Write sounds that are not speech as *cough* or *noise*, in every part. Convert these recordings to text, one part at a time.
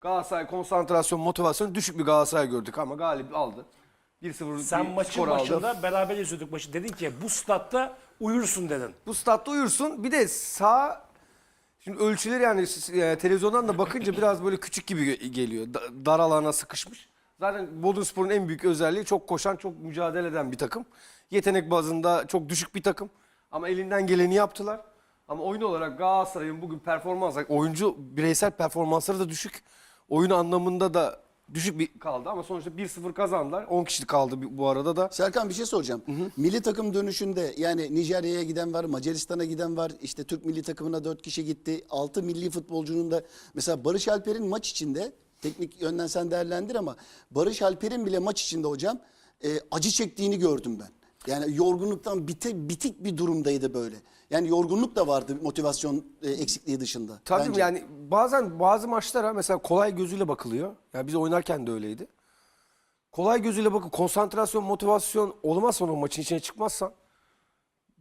Galatasaray konsantrasyon, motivasyon düşük bir Galatasaray gördük ama galip aldı. 1-0 Sen bir maçın skor aldı. başında beraber izliyorduk maçı. Dedin ki bu statta uyursun dedin. Bu statta uyursun. Bir de sağ şimdi ölçüleri yani e, televizyondan da bakınca biraz böyle küçük gibi ge- geliyor. Da- dar alana sıkışmış. Zaten Bodrumspor'un en büyük özelliği çok koşan, çok mücadele eden bir takım. Yetenek bazında çok düşük bir takım. Ama elinden geleni yaptılar. Ama oyun olarak Galatasaray'ın bugün performans, oyuncu bireysel performansları da düşük. Oyun anlamında da düşük bir kaldı ama sonuçta 1-0 kazandılar. 10 kişi kaldı bu- arada da. Serkan bir şey soracağım. Milli takım dönüşünde yani Nijerya'ya giden var, Macaristan'a giden var. İşte Türk milli takımına 4 kişi gitti. 6 milli futbolcunun da mesela Barış Alper'in maç içinde teknik yönden sen değerlendir ama Barış Alper'in bile maç içinde hocam e, acı çektiğini gördüm ben. Yani yorgunluktan bite, bitik bir durumdaydı böyle. Yani yorgunluk da vardı motivasyon e, eksikliği dışında. Tabii bence. yani bazen bazı maçlara mesela kolay gözüyle bakılıyor. Yani biz oynarken de öyleydi. Kolay gözüyle bakıp konsantrasyon, motivasyon olmazsa o maçın içine çıkmazsan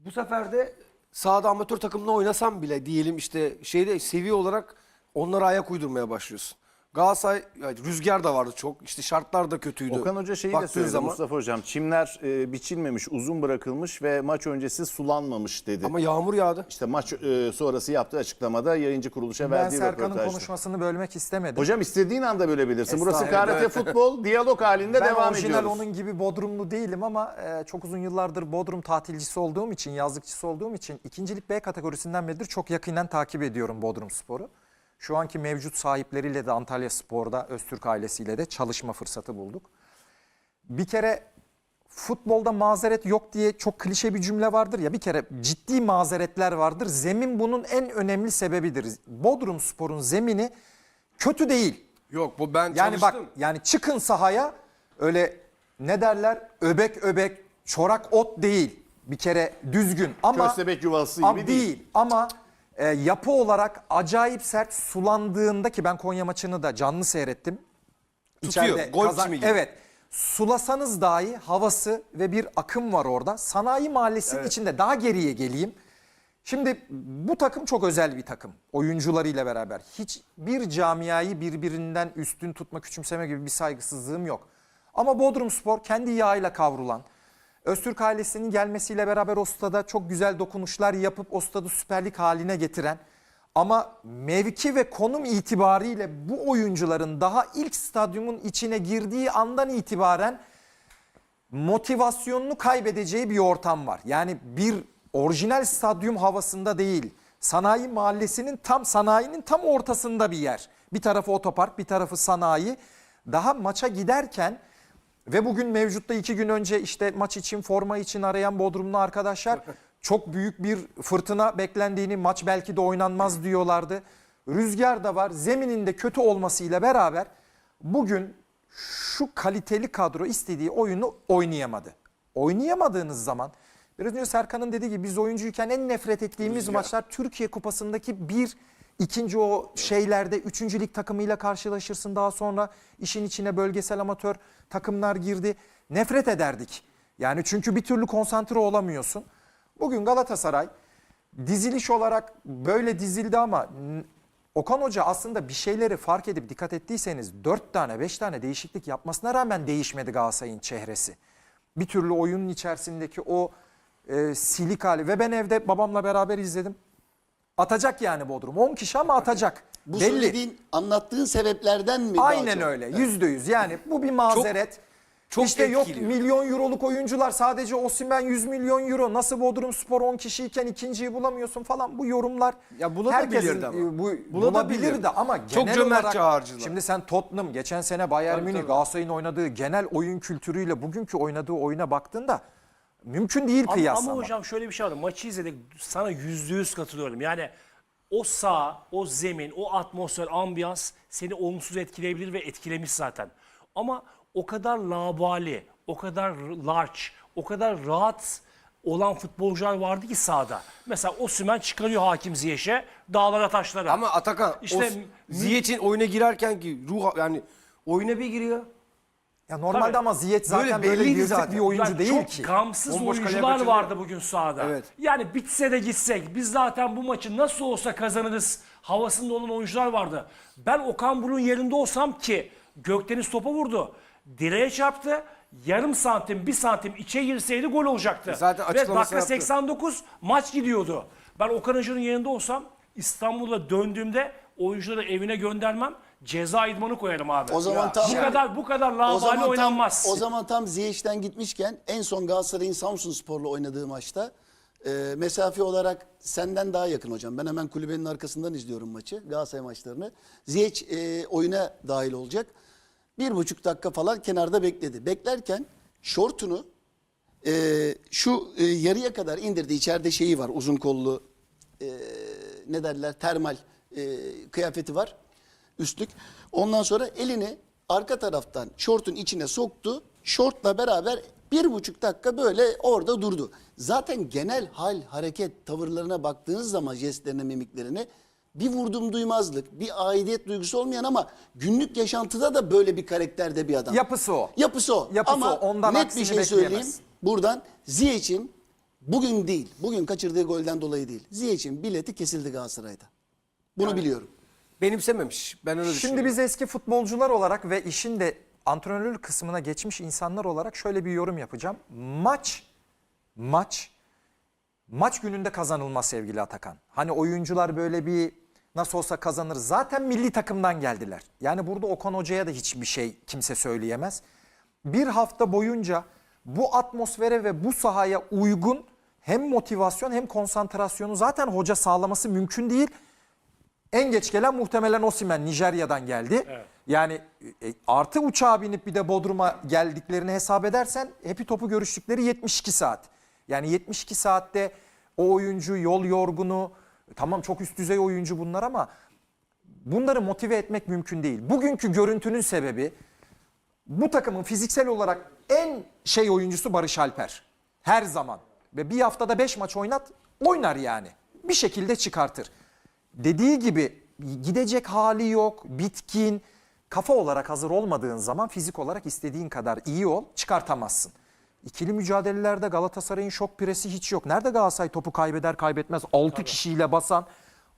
bu sefer de sahada amatör takımla oynasan bile diyelim işte şeyde seviye olarak onlara ayak uydurmaya başlıyorsun. Galatasaray yani rüzgar da vardı çok. İşte şartlar da kötüydü. Okan Hoca şeyi de Baktığın söyledi zaman. Mustafa Hocam. Çimler e, biçilmemiş, uzun bırakılmış ve maç öncesi sulanmamış dedi. Ama yağmur yağdı. İşte maç e, sonrası yaptığı açıklamada yayıncı kuruluşa Ben verdiği Serkan'ın röportajda. konuşmasını bölmek istemedim. Hocam istediğin anda bölebilirsin. Burası. KRT Futbol, diyalog halinde ben devam orijinal ediyoruz. onun gibi Bodrumlu değilim ama e, çok uzun yıllardır Bodrum tatilcisi olduğum için, yazlıkçısı olduğum için ikincilik B kategorisinden beridir çok yakinen takip ediyorum Bodrum Spor'u. Şu anki mevcut sahipleriyle de Antalya Spor'da Öztürk ailesiyle de çalışma fırsatı bulduk. Bir kere futbolda mazeret yok diye çok klişe bir cümle vardır ya bir kere ciddi mazeretler vardır. Zemin bunun en önemli sebebidir. Bodrum Spor'un zemini kötü değil. Yok bu ben Yani çalıştım. bak yani çıkın sahaya öyle ne derler öbek öbek çorak ot değil. Bir kere düzgün ama Köstebek yuvası gibi değil. Ama e, yapı olarak acayip sert sulandığında ki ben Konya maçını da canlı seyrettim. Tutuyor, gol kazan- çimi gibi. Evet. Sulasanız dahi havası ve bir akım var orada. Sanayi mahallesinin içinde daha geriye geleyim. Şimdi bu takım çok özel bir takım. Oyuncularıyla beraber. Hiçbir camiayı birbirinden üstün tutma, küçümseme gibi bir saygısızlığım yok. Ama Bodrum Spor kendi yağıyla kavrulan, Öztürk ailesinin gelmesiyle beraber o stada çok güzel dokunuşlar yapıp o stadı Süper Lig haline getiren ama mevki ve konum itibariyle bu oyuncuların daha ilk stadyumun içine girdiği andan itibaren motivasyonunu kaybedeceği bir ortam var. Yani bir orijinal stadyum havasında değil. Sanayi mahallesinin tam sanayinin tam ortasında bir yer. Bir tarafı otopark, bir tarafı sanayi. Daha maça giderken ve bugün mevcutta iki gün önce işte maç için forma için arayan Bodrumlu arkadaşlar *laughs* çok büyük bir fırtına beklendiğini maç belki de oynanmaz diyorlardı. Rüzgar da var zemininde kötü olmasıyla beraber bugün şu kaliteli kadro istediği oyunu oynayamadı. Oynayamadığınız zaman biraz önce Serkan'ın dediği gibi biz oyuncuyken en nefret ettiğimiz maçlar Türkiye Kupası'ndaki bir ikinci o şeylerde üçüncü takımıyla karşılaşırsın daha sonra işin içine bölgesel amatör takımlar girdi. Nefret ederdik. Yani çünkü bir türlü konsantre olamıyorsun. Bugün Galatasaray diziliş olarak böyle dizildi ama Okan Hoca aslında bir şeyleri fark edip dikkat ettiyseniz 4 tane 5 tane değişiklik yapmasına rağmen değişmedi Galatasaray'ın çehresi. Bir türlü oyunun içerisindeki o e, silik hali ve ben evde babamla beraber izledim. Atacak yani Bodrum. 10 kişi ama atacak. bu Belli. söylediğin anlattığın sebeplerden mi? daha Aynen çok? öyle. Yüzde yüz. Yani bu bir mazeret. çok işte yok etkiliyor. milyon euroluk oyuncular sadece Osimhen 100 milyon euro. Nasıl Bodrum Spor 10 kişiyken ikinciyi bulamıyorsun falan. Bu yorumlar Ya bulabilirdi herkesin, ama. e, Bu, Bulabilirdi. bulabilirdi ama genel Çok cömertçe olarak harcılar. şimdi sen Tottenham geçen sene Bayern Münih. Galatasaray'ın oynadığı genel oyun kültürüyle bugünkü oynadığı oyuna baktığında mümkün değil Ama, kıyaslama. ama hocam şöyle bir şey var. Maçı izledik. Sana yüzde yüz katılıyorum. Yani o saha, o zemin, o atmosfer, ambiyans seni olumsuz etkileyebilir ve etkilemiş zaten. Ama o kadar labali, o kadar large, o kadar rahat olan futbolcular vardı ki sahada. Mesela Osimhen çıkarıyor Hakim Ziyech'e dağlara taşlara. Ama Atakan İşte o Ziyech'in oyuna girerken ki ruh yani oyuna bir giriyor. Ya normalde Tabii. ama Ziyech zaten Böyle böyle, zaten. bir oyuncu Yani değil çok ki. gamsız Bomboş oyuncular vardı bugün sahada. Evet. Yani bitse de gitsek biz zaten bu maçı nasıl olsa kazanırız havasında olan oyuncular vardı. Ben Okan Buruk'un yerinde olsam ki Gökdeniz topa vurdu. Direğe çarptı. Yarım santim, bir santim içe girseydi gol olacaktı. Zaten Ve dakika yaptı. 89 maç gidiyordu. Ben Okan Hoca'nın yerinde olsam İstanbul'a döndüğümde oyuncuları evine göndermem. Ceza idmanı koyarım abi. O zaman tam- bu kadar bu kadar zaman tam, oynanmaz. o zaman tam Ziyech'ten gitmişken en son Galatasaray'ın Samsun Spor'la oynadığı maçta e, mesafe olarak senden daha yakın hocam. Ben hemen kulübenin arkasından izliyorum maçı, Galatasaray maçlarını. Ziyech e, oyuna dahil olacak. Bir buçuk dakika falan kenarda bekledi. Beklerken şortunu e, şu e, yarıya kadar indirdi. İçeride şeyi var uzun kollu e, ne derler termal e, kıyafeti var üstlük. Ondan sonra elini arka taraftan şortun içine soktu. Şortla beraber bir buçuk dakika böyle orada durdu. Zaten genel hal, hareket, tavırlarına baktığınız zaman jestlerine, mimiklerine bir vurdum duymazlık, bir aidiyet duygusu olmayan ama günlük yaşantıda da böyle bir karakterde bir adam. Yapısı o. Yapısı o. Yapısı ama o. Ondan net bir şey söyleyeyim. bekleyemez. Buradan Ziyech'in bugün değil, bugün kaçırdığı golden dolayı değil. Ziyech'in bileti kesildi Galatasaray'da. Bunu biliyorum. Benimsememiş. Ben öyle Şimdi düşünüyorum. biz eski futbolcular olarak ve işin de antrenörlük kısmına geçmiş insanlar olarak şöyle bir yorum yapacağım. Maç, maç, maç gününde kazanılmaz sevgili Atakan. Hani oyuncular böyle bir nasıl olsa kazanır. Zaten milli takımdan geldiler. Yani burada Okan Hoca'ya da hiçbir şey kimse söyleyemez. Bir hafta boyunca bu atmosfere ve bu sahaya uygun hem motivasyon hem konsantrasyonu zaten hoca sağlaması mümkün değil. En geç gelen muhtemelen Osimen Nijerya'dan geldi. Yani e, artı uçağa binip bir de Bodrum'a geldiklerini hesap edersen hepi topu görüştükleri 72 saat. Yani 72 saatte o oyuncu yol yorgunu tamam çok üst düzey oyuncu bunlar ama bunları motive etmek mümkün değil. Bugünkü görüntünün sebebi bu takımın fiziksel olarak en şey oyuncusu Barış Alper. Her zaman. Ve bir haftada 5 maç oynat, oynar yani. Bir şekilde çıkartır. Dediği gibi gidecek hali yok, bitkin. Kafa olarak hazır olmadığın zaman fizik olarak istediğin kadar iyi ol, çıkartamazsın. İkili mücadelelerde Galatasaray'ın şok presi hiç yok. Nerede Galatasaray topu kaybeder kaybetmez 6 kişiyle basan.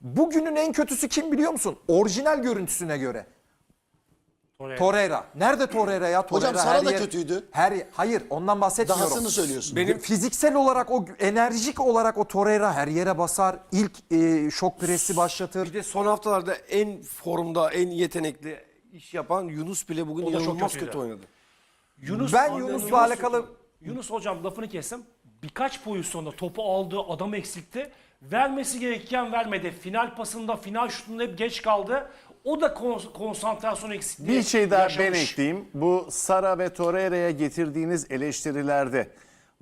Bugünün en kötüsü kim biliyor musun? Orijinal görüntüsüne göre. Torreira. Torreira. Nerede Torreira ya? Torreira Hocam Sara her da yer- kötüydü. Her hayır ondan bahsetmiyorum. Dahasını söylüyorsun. Benim fiziksel olarak o enerjik olarak o Torreira her yere basar. İlk e, şok presi başlatır. Bir de son haftalarda en formda, en yetenekli iş yapan Yunus bile bugün O da çok inanılmaz kötüydü. kötü oynadı. Yunus, Ben Yunus- Yunus'la alakalı- Yunus hocam lafını kestim. Birkaç pozisyonda topu aldı, adam eksikti. Vermesi gerekirken vermedi. Final pasında, final şutunda hep geç kaldı. O da kon- konsantrasyon eksikliği Bir şey daha ben yaşamış. ekleyeyim. Bu Sara ve Torreira'ya getirdiğiniz eleştirilerde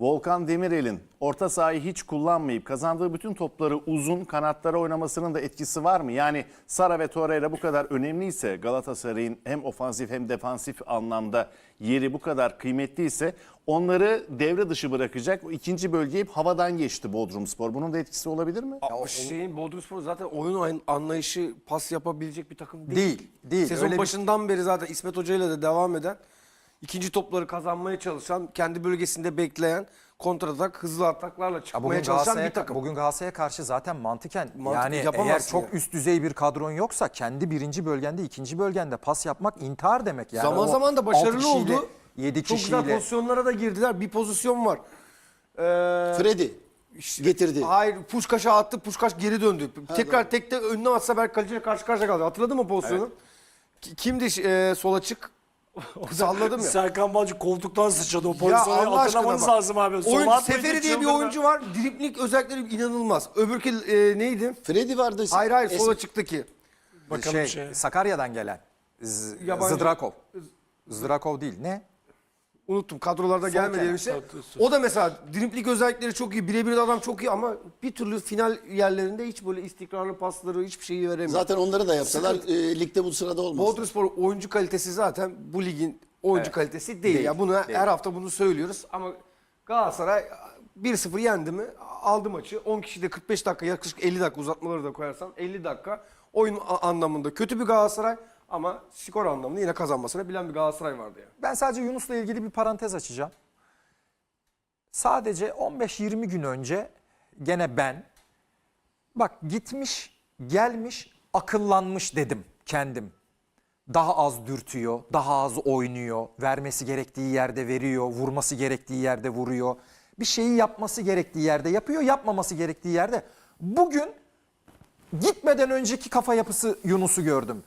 Volkan Demirel'in orta sahayı hiç kullanmayıp kazandığı bütün topları uzun kanatlara oynamasının da etkisi var mı? Yani Sara ve Torreira bu kadar önemliyse Galatasaray'ın hem ofansif hem defansif anlamda yeri bu kadar kıymetliyse onları devre dışı bırakacak. O ikinci bölge hep havadan geçti Bodrumspor. Bunun da etkisi olabilir mi? Ya o şeyin Bodrumspor zaten oyun anlayışı pas yapabilecek bir takım değil. Değil, değil. Sezon Öyle bir- başından beri zaten İsmet Hoca ile de devam eden, ikinci topları kazanmaya çalışan, kendi bölgesinde bekleyen, kontratak, hızlı ataklarla Ya çıkmaya bugün çalışan bir takım. bugün Galatasaray'a karşı zaten mantıken Mantık yani eğer yapamazsın çok yani. üst düzey bir kadron yoksa kendi birinci bölgende ikinci bölgende pas yapmak intihar demek yani. zaman O zaman da altı başarılı kişiyle, oldu. Yedi Çok güzel pozisyonlara da girdiler. Bir pozisyon var. Ee, Freddy getirdi. Hayır Puşkaş'a attı. Puşkaş geri döndü. Tekrar tekte önüne atsa belki kaleciyle karşı karşıya kaldı. Hatırladın mı pozisyonu? Ki- Kimdi e, sola çık? *laughs* Salladım ya. Serkan Balcı koltuktan sıçradı o Ya pozisyonu Allah aşkına bak. lazım abi. Oyun, Seferi diye bir çıldırdı. oyuncu var. Driplik özellikleri inanılmaz. Öbürkü e, neydi? Freddy vardı. Hayır hayır sola çıktı ki. Bakalım şey, şey. Sakarya'dan gelen. Z- Yabancı. Zdrakov. Zdrakov değil ne? Unuttum kadrolarda gelmedi bir şey. O da mesela driplik özellikleri çok iyi. Birebir de adam çok iyi ama bir türlü final yerlerinde hiç böyle istikrarlı pasları hiçbir şeyi veremiyor. Zaten onları da yapsalar e, ligde bu sırada olmaz. Bodrumspor oyuncu kalitesi zaten bu ligin oyuncu kalitesi değil. Ya bunu her hafta bunu söylüyoruz ama Galatasaray 1-0 yendi mi aldı maçı. 10 kişi de 45 dakika yaklaşık 50 dakika uzatmaları da koyarsan 50 dakika oyun a- anlamında kötü bir Galatasaray Ama skor anlamında yine kazanmasını bilen bir Galatasaray vardı yani. Ben sadece Yunus'la ilgili bir parantez açacağım. Sadece 15-20 gün önce gene ben bak gitmiş, gelmiş, akıllanmış dedim kendim. Daha az dürtüyor, daha az oynuyor, vermesi gerektiği yerde veriyor, vurması gerektiği yerde vuruyor. Bir şeyi yapması gerektiği yerde yapıyor, yapmaması gerektiği yerde. Bugün gitmeden önceki kafa yapısı Yunus'u gördüm.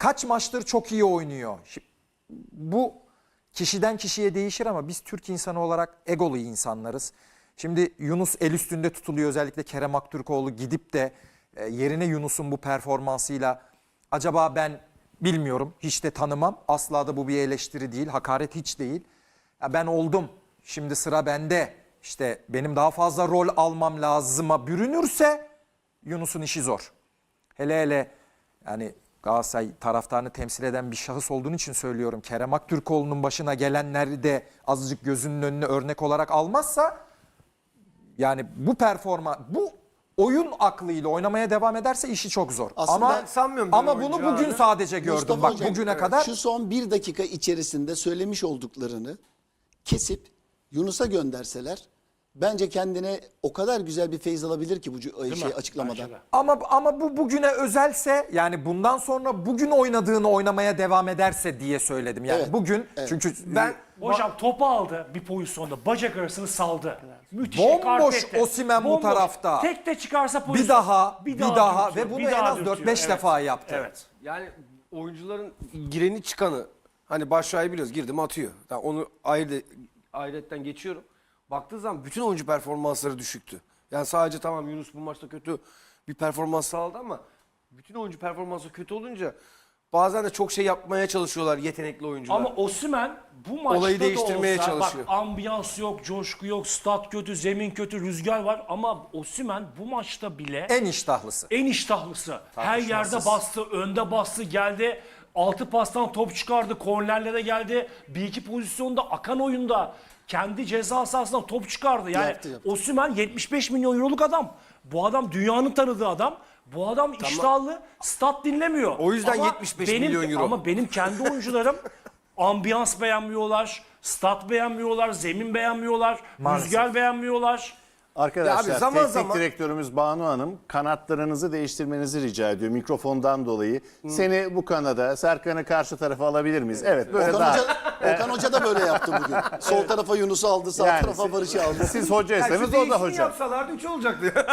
Kaç maçtır çok iyi oynuyor. Şi- Bu kişiden kişiye değişir ama biz Türk insanı olarak egolu insanlarız. Şimdi Yunus el üstünde tutuluyor özellikle Kerem Aktürkoğlu gidip de e, yerine Yunus'un bu performansıyla acaba ben bilmiyorum hiç de tanımam. Asla da bu bir eleştiri değil, hakaret hiç değil. Ya ben oldum. Şimdi sıra bende. İşte benim daha fazla rol almam lazıma bürünürse Yunus'un işi zor. Hele hele yani Galatasaray taraftarını temsil eden bir şahıs olduğun için söylüyorum. Kerem Aktürkoğlu'nun başına gelenleri de azıcık gözünün önüne örnek olarak almazsa yani bu performa bu oyun aklıyla oynamaya devam ederse işi çok zor. Aslında ama ben sanmıyorum ama bunu bugün abi. sadece gördüm. Mustafa Bak Hocam, bugüne evet, kadar Şu son bir dakika içerisinde söylemiş olduklarını kesip Yunus'a gönderseler bence kendine o kadar güzel bir feyz alabilir ki bu Değil şey mi? açıklamadan. Bence de. ama ama bu bugüne özelse yani bundan sonra bugün oynadığını oynamaya devam ederse diye söyledim. Yani Evet, bugün çünkü Ben Hocam topu aldı bir pozisyonda bacak arasını saldı. Müthiş Bomboş ekarte etti. Osimhen bu tarafta. Tek de çıkarsa bir pozisyon. daha bir daha, dürtüyor, ve bunu bir en daha az dürtüyor. 4-5 Evet. defa yaptı. Evet. Yani oyuncuların gireni çıkanı hani Başak'ı biliyoruz girdi mi atıyor. Yani onu ayrı ayrıyetten geçiyorum. Baktığı zaman bütün oyuncu performansları düşüktü. Yani sadece tamam Yunus bu maçta kötü bir performans sağladı ama bütün oyuncu performansı kötü olunca bazen de çok şey yapmaya çalışıyorlar yetenekli oyuncular. Ama Osimhen bu maçta Olayı değiştirmeye da olsa, çalışıyor. Bak ambiyans yok, coşku yok, stat kötü, zemin kötü, rüzgar var ama Osimhen bu maçta bile En iştahlısı. en iştahlısı. Her yerde bastı, önde bastı, geldi. Altı pastan top çıkardı, kornerlere geldi. Bir iki pozisyonda akan oyunda kendi ceza sahasından top çıkardı. Yani Yaptı, yaptı. Osimhen 75 milyon euroluk adam. Bu adam dünyanın tanıdığı adam. Bu adam iştahlı, stat dinlemiyor. O yüzden Ama 75 benim, milyon euro. Ama benim kendi oyuncularım *laughs* ambiyans beğenmiyorlar, stat beğenmiyorlar, zemin beğenmiyorlar, Maalesef. rüzgar beğenmiyorlar. Arkadaşlar Ya abi zaman teknik zaman- direktörümüz Banu Hanım kanatlarınızı değiştirmenizi rica ediyor mikrofondan dolayı. Seni bu kanada, Serkan'ı karşı tarafa alabilir miyiz? Evet böyle Okan daha. Hoca, Okan Hoca da böyle yaptı bugün. Sol tarafa Yunus'u aldı, sağ Yani tarafa siz- Barış'ı aldı. Siz Yani şu hocaysanız o da değişimi hoca. yapsalardı 3 olacaktı. *laughs*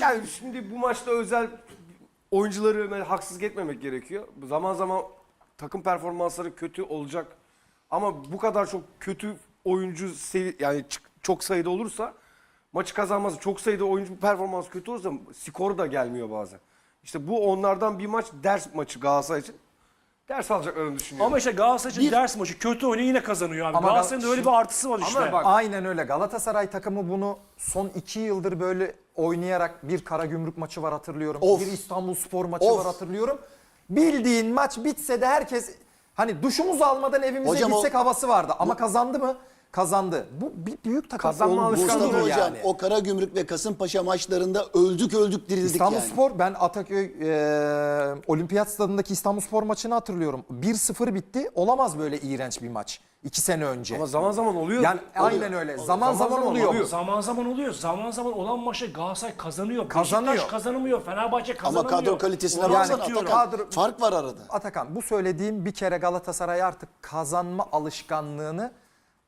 yani şimdi bu maçta özel oyuncuları böyle haksızlık etmemek gerekiyor. Zaman zaman takım performansları kötü olacak. Ama bu kadar çok kötü oyuncu sevi- yani çok sayıda olursa maçı kazanması çok sayıda oyuncu performans kötü olursa skor da gelmiyor bazen. İşte bu onlardan bir maç ders maçı Galatasaray için. Ders alacaklarını düşünüyorum. Ama işte Galatasaray için ders maçı kötü oynuyor yine kazanıyor abi. Ama Galatasaray'ın da öyle bir artısı var işte. Ama bak Aynen öyle. Galatasaray takımı bunu son iki yıldır böyle oynayarak bir Karagümrük maçı var hatırlıyorum. Of. Bir İstanbul Spor maçı Of. var hatırlıyorum. Bildiğin maç bitse de herkes hani duşumuzu almadan evimize Hocam o- gitsek havası vardı. Ama kazandı mı? Kazandı. Bu bir büyük takım Kazanma alışkanlığı Mustafa Hocam yani. o Karagümrük ve Kasımpaşa maçlarında öldük öldük dirildik İstanbul yani. Spor ben Ataköy e, Olimpiyat Stadındaki İstanbul Spor maçını hatırlıyorum. 1-0 bitti. Olamaz böyle iğrenç bir maç. İki sene önce. ama zaman zaman oluyor. yani aynen öyle. Zaman zaman, zaman oluyor. oluyor. Zaman zaman oluyor. Zaman zaman olan maçta Galatasaray kazanıyor. Kazanıyor. Beşiktaş kazanamıyor. Fenerbahçe Ama kazanamıyor. kadro kalitesine Onu baksana anlatıyorum. Atakan. Kadro- Fark var arada. Atakan bu söylediğim bir kere Galatasaray artık kazanma alışkanlığını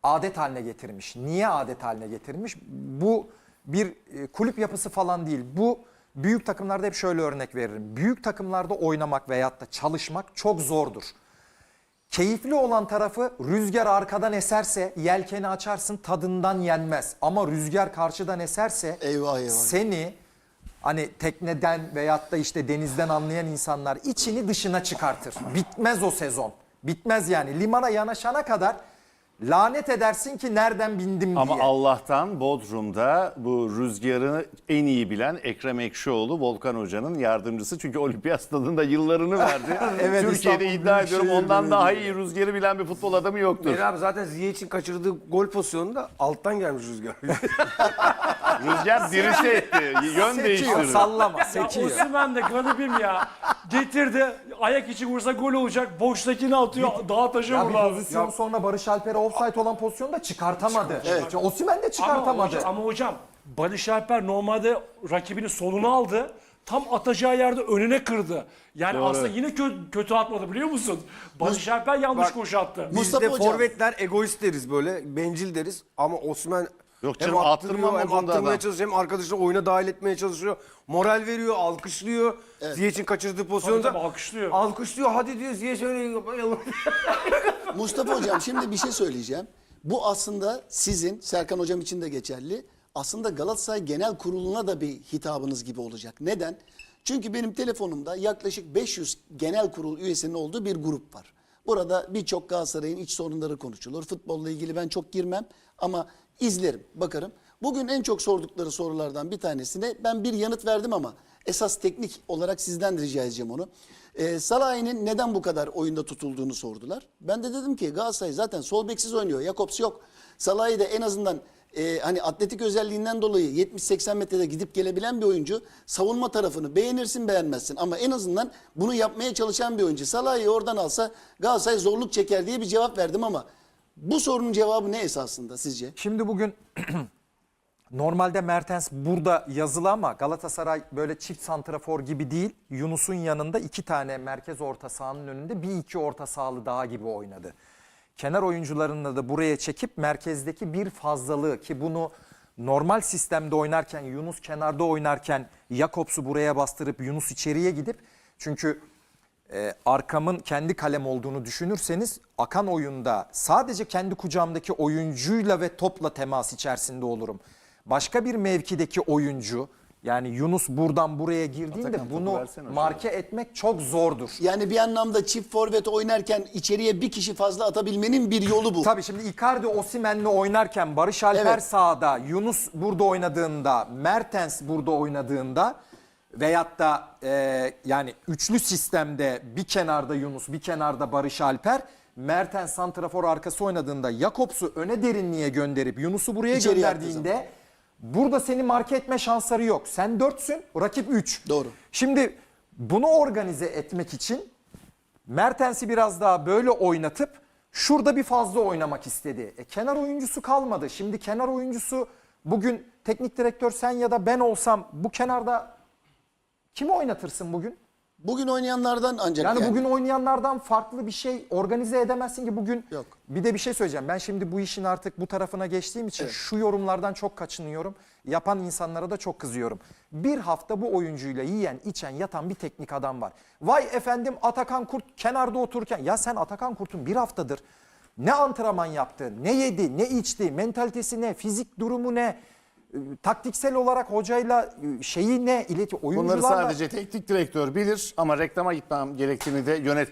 adet haline getirmiş. Niye adet haline getirmiş? Bu bir e, kulüp yapısı falan değil. Bu büyük takımlarda hep şöyle örnek veririm. Büyük takımlarda oynamak veyahut da çalışmak çok zordur. Keyifli olan tarafı rüzgar arkadan eserse yelkeni açarsın tadından yenmez. Ama rüzgar karşıdan eserse Eyvah eyvah. seni hani tekneden veyahut da işte denizden anlayan insanlar içini dışına çıkartır. Bitmez o sezon. Bitmez yani. Limana yanaşana kadar lanet edersin ki nereden bindim Ama diye. Allah'tan Bodrum'da bu rüzgarı en iyi bilen Ekrem Ekşioğlu Volkan Hoca'nın yardımcısı. Çünkü olimpiyat stadında yıllarını verdi. *laughs* Evet, Türkiye'de İstanbul iddia ediyorum Büyükşehir ondan daha iyi rüzgarı bilen bir futbol adamı yoktur. Meri abi zaten Ziyech'in kaçırdığı gol pozisyonunda alttan gelmiş rüzgar. *laughs* Rüzgar dirişe etti. Yön Sekiyor, değiştirdi. sallama, Ya sekiyor. Osimhen de garibim ya. Getirdi. Ayak içi vursa gol olacak. Boştakini atıyor. Dağa taşa Ya vurdu bir abi. pozisyon sonra Barış Alper'e offside olan pozisyonu da çıkartamadı. Evet. Osimhen de Ama çıkartamadı. hocam, ama hocam Barış Alper normalde rakibinin solunu aldı. Tam atacağı yerde önüne kırdı. Yani aslında yine kö- kötü atmadı biliyor musun? Barış Alper yanlış Bak- koşu attı. Biz Mustafa de Hocam. forvetler egoist deriz böyle, bencil deriz. Ama Osman Yok hem canım, attırıyor, attırma hem modunda attırmaya adam. çalışıyor, hem arkadaşını oyuna dahil etmeye çalışıyor. Moral veriyor, alkışlıyor. Ziyech'in kaçırdığı pozisyonda. tabii, alkışlıyor. Alkışlıyor, hadi diyor Ziyech şöyle yapalım. *laughs* Mustafa Hocam şimdi bir şey söyleyeceğim. Bu aslında sizin, Serkan Hocam için de geçerli. Aslında Galatasaray Genel Kurulu'na da bir hitabınız gibi olacak. Neden? Çünkü benim telefonumda yaklaşık 500 genel kurul üyesinin olduğu bir grup var. Burada birçok Galatasaray'ın iç sorunları konuşulur. Futbolla ilgili ben çok girmem ama izlerim, bakarım. Bugün en çok sordukları sorulardan bir tanesine ben bir yanıt verdim ama esas teknik olarak sizden de rica edeceğim onu. Ee, Salah'ın neden bu kadar oyunda tutulduğunu sordular. Ben de dedim ki Galatasaray zaten sol beksiz oynuyor. Jakobs yok. Salah'ı da en azından e, hani atletik özelliğinden dolayı 70-80 metrede gidip gelebilen bir oyuncu. Savunma tarafını beğenirsin beğenmezsin ama en azından bunu yapmaya çalışan bir oyuncu. Salah'ı oradan alsa Galatasaray zorluk çeker diye bir cevap verdim ama bu sorunun cevabı ne esasında sizce? Şimdi bugün *clears throat* normalde Mertens burada yazılı ama Galatasaray böyle çift santrafor gibi değil. Yunus'un yanında iki tane merkez orta sahanın önünde bir iki orta sahalı daha gibi oynadı. Kenar oyuncularını da buraya çekip merkezdeki bir fazlalığı ki bunu normal sistemde oynarken Yunus kenarda oynarken Jakobs'u buraya bastırıp Yunus içeriye gidip çünkü e, arkamın kendi kalem olduğunu düşünürseniz akan oyunda sadece kendi kucağımdaki oyuncuyla ve topla temas içerisinde olurum. Başka bir mevkideki oyuncu yani Yunus buradan buraya girdiğinde Atakan, topu bunu versene şöyle. marke etmek çok zordur. Yani bir anlamda çift forvet oynarken içeriye bir kişi fazla atabilmenin bir yolu bu. Tabii şimdi Icardi Osimhen'le oynarken Barış Alper Evet. sağda, Yunus burada oynadığında, Mertens burada oynadığında veyahut da e, yani üçlü sistemde bir kenarda Yunus, bir kenarda Barış Alper, Mertens santrafor arkası oynadığında Jakobs'u öne derinliğe gönderip Yunus'u buraya İçeri gönderdiğinde burada seni marke etme şansları yok. Sen dörtsün, rakip üç. Doğru. Şimdi bunu organize etmek için Mertens'i biraz daha böyle oynatıp şurada bir fazla oynamak istedi. E, kenar oyuncusu kalmadı. Şimdi kenar oyuncusu bugün teknik direktör sen ya da ben olsam bu kenarda kimi oynatırsın bugün? Bugün oynayanlardan ancak Yani, yani. bugün oynayanlardan farklı bir şey organize edemezsin ki bugün. Yok. Bir de bir şey söyleyeceğim. Ben şimdi bu işin artık bu tarafına geçtiğim için şu yorumlardan çok kaçınıyorum. Yapan insanlara da çok kızıyorum. Bir hafta bu oyuncuyla yiyen, içen, yatan bir teknik adam var. Vay efendim Atakan Kurt kenarda otururken. Ya sen Atakan Kurt'un bir haftadır ne antrenman yaptı, ne yedi, ne içti, mentalitesi ne, fizik durumu ne, taktiksel olarak hocayla e, şeyi ne, ileti oyuncularla... Bunları sadece teknik direktör bilir ama reklama gitmem gerektiğini de yönetmen